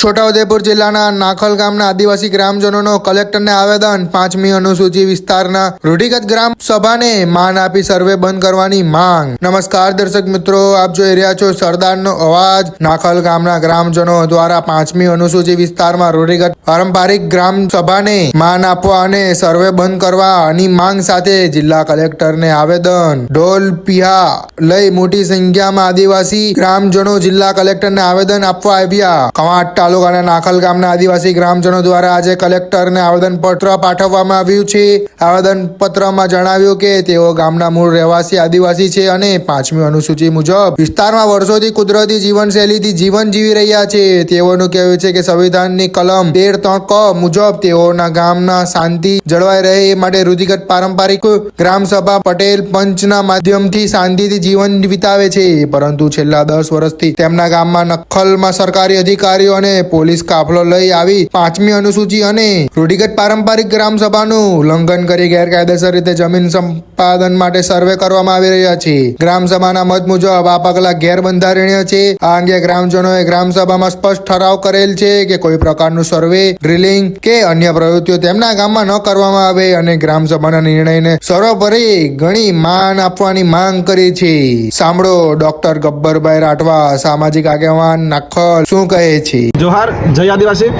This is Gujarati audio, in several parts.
છોટાઉદેપુર જિલ્લાના નાખલ ગામના આદિવાસી ગ્રામજનોનો કલેક્ટરને આવેદન. પાંચમી અનુસૂચિ વિસ્તારના રૂઢિગત ગ્રામ સભાને માન આપી સર્વે બંધ કરવાની માંગ. નમસ્કાર દર્શક મિત્રો, આપ જોઈ રહ્યા છો સરદારનો અવાજ. નાખલ ગામના ગ્રામજનો દ્વારા પાંચમી અનુસૂચિ વિસ્તારમાં રૂઢિગત પારંપરિક ગ્રામ સભાને માન આપવા અને સર્વે બંધ કરવાની માંગ સાથે જિલ્લા કલેક્ટરને આવેદન. ઢોલ પિહા લઈ મોટી સંખ્યામાં આદિવાસી ગ્રામજનો જિલ્લા કલેક્ટરને આવેદન આપવા આવ્યા. કવાંટ તાલુકાના નાખલ ગામના આદિવાસી ગ્રામજનો દ્વારા આજે કલેક્ટરને આવેદન પત્ર પાઠવવામાં આવ્યું છે. આવેદન પત્રમાં જણાવ્યું કે તેઓ ગામના મૂળ રહેવાસી આદિવાસી છે અને પાંચમી અનુસૂચિ મુજબ વિસ્તારમાં વર્ષોથી કુદરતી જીવનશૈલીથી જીવન જીવી રહ્યા છે. તેઓનું કહેવું છે કે સંવિધાનની કલમ તેર ત્રણ ક મુજબ તેઓના ગામના શાંતિ જળવાઈ રહે એ માટે રૂધિગત પારંપરિક ગ્રામસભા પટેલ પંચના માધ્યમથી શાંતિથી જીવન વિતાવે છે. પરંતુ છેલ્લા દસ વર્ષથી તેમના ગામમાં નખલમાં સરકારી અધિકારીઓ અને પોલીસ કાફલો લઈ આવી પાંચમી અનુસૂચિ અને રૂઢિગત પારંપરિક ગ્રામ સભાનું ઉલ્લંઘન કરી ગેરકાયદેસર રીતે જમીન સંપાદન માટે સર્વે કરવામાં આવી રહ્યા છે. ગ્રામ સભાના મત મુજબ આ પગલા ગેરબંધારણીય છે. આ અંગે ગ્રામજનોએ ગ્રામ સભામાં સ્પષ્ટ ઠરાવ કરેલ છે કે કોઈ પ્રકારનું સર્વે, ડ્રિલિંગ કે અન્ય પ્રવૃત્તિઓ તેમના ગામમાં ન કરવામાં આવે અને ગ્રામ સભાના નિર્ણયને સર્વોપરી ઘણી માન આપવાની માંગ કરી છે. સાંભળો ડોક્ટર ગબ્બરભાઈ રાઠવા, સામાજિક આગેવાન નખલ શું કહે છે? જોહાર જય આદિવાસી.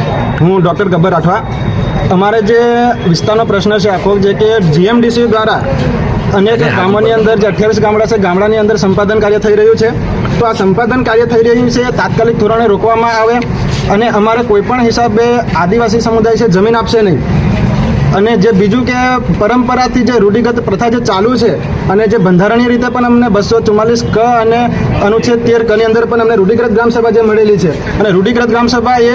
હું ડૉક્ટર ગબ્બર રાઠવા. અમારે જે વિસ્તારનો પ્રશ્ન છે આખો જે કે જીએમડીસી દ્વારા અનેક ગામોની અંદર જે અઠ્યાવીસ ગામડા છે ગામડાની અંદર સંપાદન કાર્ય થઈ રહ્યું છે. તો આ સંપાદન કાર્ય થઈ રહ્યું છે તાત્કાલિક ધોરણે રોકવામાં આવે અને અમારે કોઈપણ હિસાબે આદિવાસી સમુદાય છે જમીન આપશે નહીં. અને જે બીજું કે પરંપરાથી જે રૂઢિગત પ્રથા જે ચાલુ છે અને જે બંધારણીય રીતે પણ અમને બસો ચુમ્માલીસ ક અને અનુચ્છેદ તેર કની અંદર પણ અમને રૂઢિકૃત ગ્રામસભા જે મળેલી છે. અને રૂઢિકૃત ગ્રામસભા એ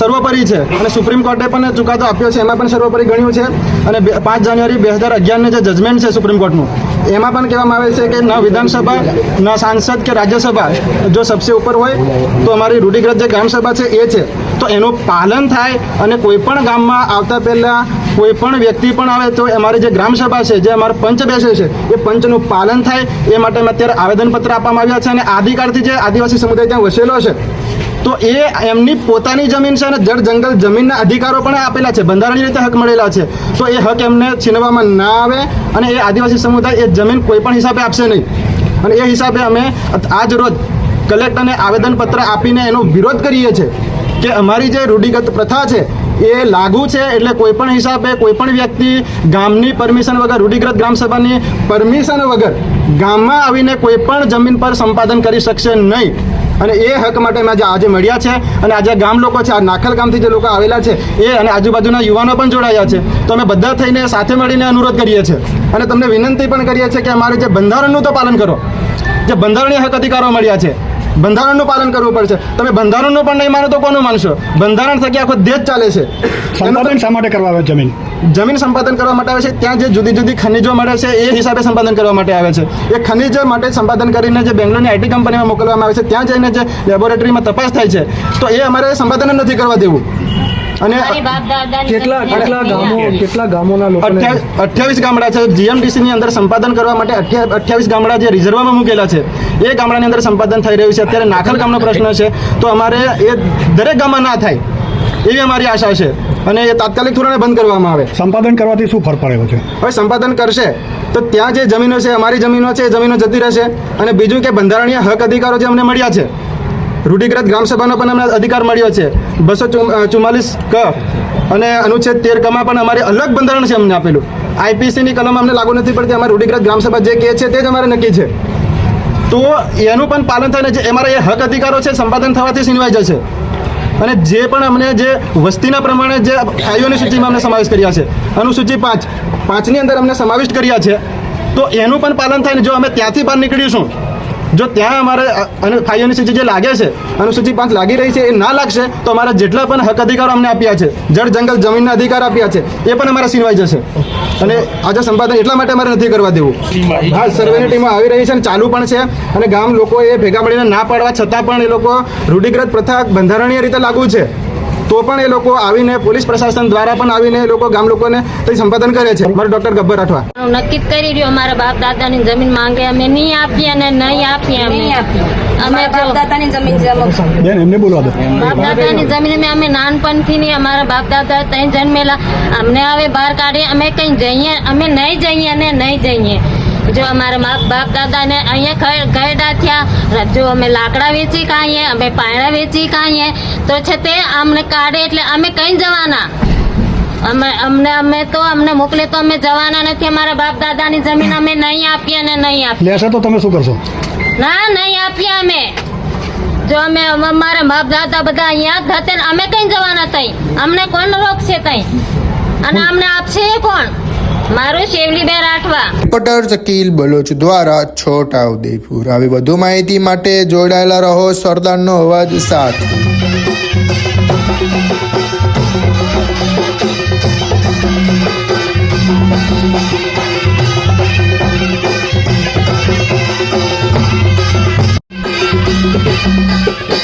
સર્વોપરી છે અને સુપ્રીમ કોર્ટે પણ ચુકાદો આપ્યો છે, એમાં પણ સર્વોપરી ગણ્યું છે. અને પાંચ જાન્યુઆરી બે હજાર અગિયારનું જે જજમેન્ટ છે સુપ્રીમ કોર્ટનું, એમાં પણ કહેવામાં આવે છે કે ન વિધાનસભા, ન સાંસદ કે રાજ્યસભા જો સબસે ઉપર હોય, તો અમારી રૂઢિગત જે ગ્રામસભા છે એ છે. તો એનું પાલન થાય અને કોઈ પણ ગામમાં આવતા પહેલાં કોઈ પણ વ્યક્તિ પણ આવે તો અમારી જે ગ્રામસભા છે, જે અમારા પંચ બેસે છે, એ પંચનું પાલન થાય, એ માટે અમે અત્યારે આવેદનપત્ર આપવામાં આવ્યા છે અને આદિકાળથી જે આદિવાસી સમુદાય ત્યાં વસેલો છે, તો એ એમની પોતાની જમીન છે અને જળ જંગલ જમીનના અધિકારો પણ આપેલા છે, બંધારણીય રીતે હક મળેલા છે, તો એ હક એમને છીનવામાં ના આવે અને એ આદિવાસી સમુદાય એ જમીન કોઈ પણ હિસાબે આપશે નહીં. અને એ હિસાબે અમે આજ રોજ કલેક્ટરને આવેદનપત્ર આપીને એનો વિરોધ કરીએ છીએ. કે અમારી જે રૂઢિગત પ્રથા છે, એ લાગુ છે એટલે કોઈ પણ હિસાબે કોઈ પણ વ્યક્તિ ગામની પરમિશન વગર રૂઢિગ્રત ગ્રામસભાની પરમિશન વગર ગામમાં આવીને કોઈ પણ જમીન પર સંપાદન કરી શકશે નહીં. અને એ હક માટે મેં આજે મળ્યા છે અને આજે ગામ લોકો છે, આ નાખલ ગામથી જે લોકો આવેલા છે, એ અને આજુબાજુના યુવાનો પણ જોડાયા છે. તો અમે બધા થઈને સાથે મળીને અનુરોધ કરીએ છીએ. અને તમને વિનંતી પણ કરીએ છીએ કે અમારે જે બંધારણનું તો પાલન કરો. જે બંધારણીય હક અધિકારો મળ્યા છે બંધારણનું પાલન કરવું પડશે. તમે બંધારણનું પણ નહીં માનો તો કોનું માનશો? બંધારણ થકી આખો દેશ ચાલે છે. સંપાદન શા માટે કરવા આવે જમીન? જમીન સંપાદન કરવા માટે આવે છે. ત્યાં જે જુદી જુદી ખનિજો મળે છે એ હિસાબે સંપાદન કરવા માટે આવે છે. એ ખનિજ માટે સંપાદન કરીને જે બેંગ્લોરની આઈટી કંપનીમાં મોકલવામાં આવે છે ત્યાં જઈને જે લેબોરેટરીમાં તપાસ થાય છે તો એ અમારે સંપાદન નથી કરવા દેવું. અને કેટલા કેટલા ગામો કેટલા ગામોના લોકો અઠ્યાવીસ ગામડા છે. જીએમડીસી ની અંદર સંપાદન કરવા માટે અઠ્યાવીસ ગામડા જે રિઝર્વમાં મૂકેલા છે એ ગામડાની અંદર સંપાદન થઈ રહ્યું છે. અત્યારે નાખલ ગામનો પ્રશ્ન છે. તો અમારે એ દરેક ગામમાં ના થાય એવી અમારી આશા છે. અને એ તાત્કાલિક ધોરણે બંધ કરવામાં આવે. સંપાદન કરવાથી શું ફરક પડે છે હવે સંપાદન કરશે તો ત્યાં જે જમીનો છે અમારી જમીનો છે એ જમીનો જતી રહેશે. અને બીજું કે બંધારણીય હક અધિકારો જે અમને મળ્યા છે રૂઢિગ્રત ગ્રામસભાનો પણ અમને અધિકાર મળ્યો છે. બસો ચુમ્માલીસ ક અને અનુચ્છેદ તેર કમાં પણ અમારે અલગ બંધારણ છે અમને આપેલું. આઈપીસીની કલમ અમને લાગુ નથી પડતી, અમારે રૂઢિગ્રત ગ્રામસભા જે કહે છે તે જ અમારે નક્કી છે. તો એનું પણ પાલન થાય ને અમારા એ હક અધિકારો છે, સંપાદન થવાથી છીનવાઈ જશે. અને જે પણ અમને જે વસ્તીના પ્રમાણે જે આયોની સૂચિમાં અમને સમાવેશ કર્યા છે, અનુસૂચિ પાંચ, પાંચની અંદર અમને સમાવિષ્ટ કર્યા છે, તો એનું પણ પાલન થાય ને જો અમે ત્યાંથી બહાર નીકળીશું જો ત્યાં અમારે અને ફાઈઓની સૂચિ જે લાગે છે, અનુસૂચિ પાંચ લાગી રહી છે, એ ના લાગશે, તો અમારા જેટલા પણ હક અધિકારો અમને આપ્યા છે, જળ, જંગલ, જમીનના અધિકાર આપ્યા છે, એ પણ અમારા સિનવાઈ જશે. અને આજે સંપાદન એટલા માટે અમારે નથી કરવા દેવું. હા, સર્વેની ટીમો આવી રહી છે અને ચાલુ પણ છે, અને ગામ લોકોએ ભેગા મળીને ના પાડવા છતાં પણ એ લોકો રૂઢિગ્રત પ્રથા બંધારણીય રીતે લાગુ છે. તો પણ એ લોકો આવીને પોલીસ પ્રશાસન દ્વારા પણ આવીને એ લોકો ગામ લોકોને તે સંપાદન કરે છે. મારો ડૉક્ટર ગબ્બર રાઠવા. નક્કી કરી રહ્યો મારા બાપ દાદાની જમીન માંગે અમે નહીં આપીએ અને નહીં આપીએ અમે. અમે બાપ દાદાની જમીન બેન એમને બોલવા દો. બાપ દાદાની જમીન અમે અમે નાનપણથી નહીં અમારા બાપ દાદા ત્યાં જન્મેલા. અમને હવે બહાર કાઢી અમે કંઈ જઈએ અમે નહીં જઈએ અને નહીં જઈએ. જો અમારા બાપ બાપ દાદાને અહીંયા ઘરડા થયા. જો અમે લાકડા વેચી ખાઈએ અમે પાયણા વેચી ખાઈએ તો છે તે અમને કાઢે એટલે અમે કઈ જવાના? અમે અમને અમે તો અમને મોકલે તો અમે જવાના નથી. અમારા બાપ દાદાની જમીન અમે નહીં આપીએ અને નહીં આપીએ. લેશે તો તમે શું કરશો? ના નહીં આપીએ અમે. જો અમે અમારા બાપ દાદા બધા અહીંયા જ હતા અમે કઈ જવાના તઈ? અમને કોણ રોકશે તઈ? અને અમને આપશે એ કોણ? મારું શેવલીબેન રાઠવા રિપોર્ટર શકીલ બલોચ દ્વારા છોટા ઉદયપુર આવી વધુ માહિતી માટે જોડાયેલા રહો સરદારનો અવાજ સાથ. Thank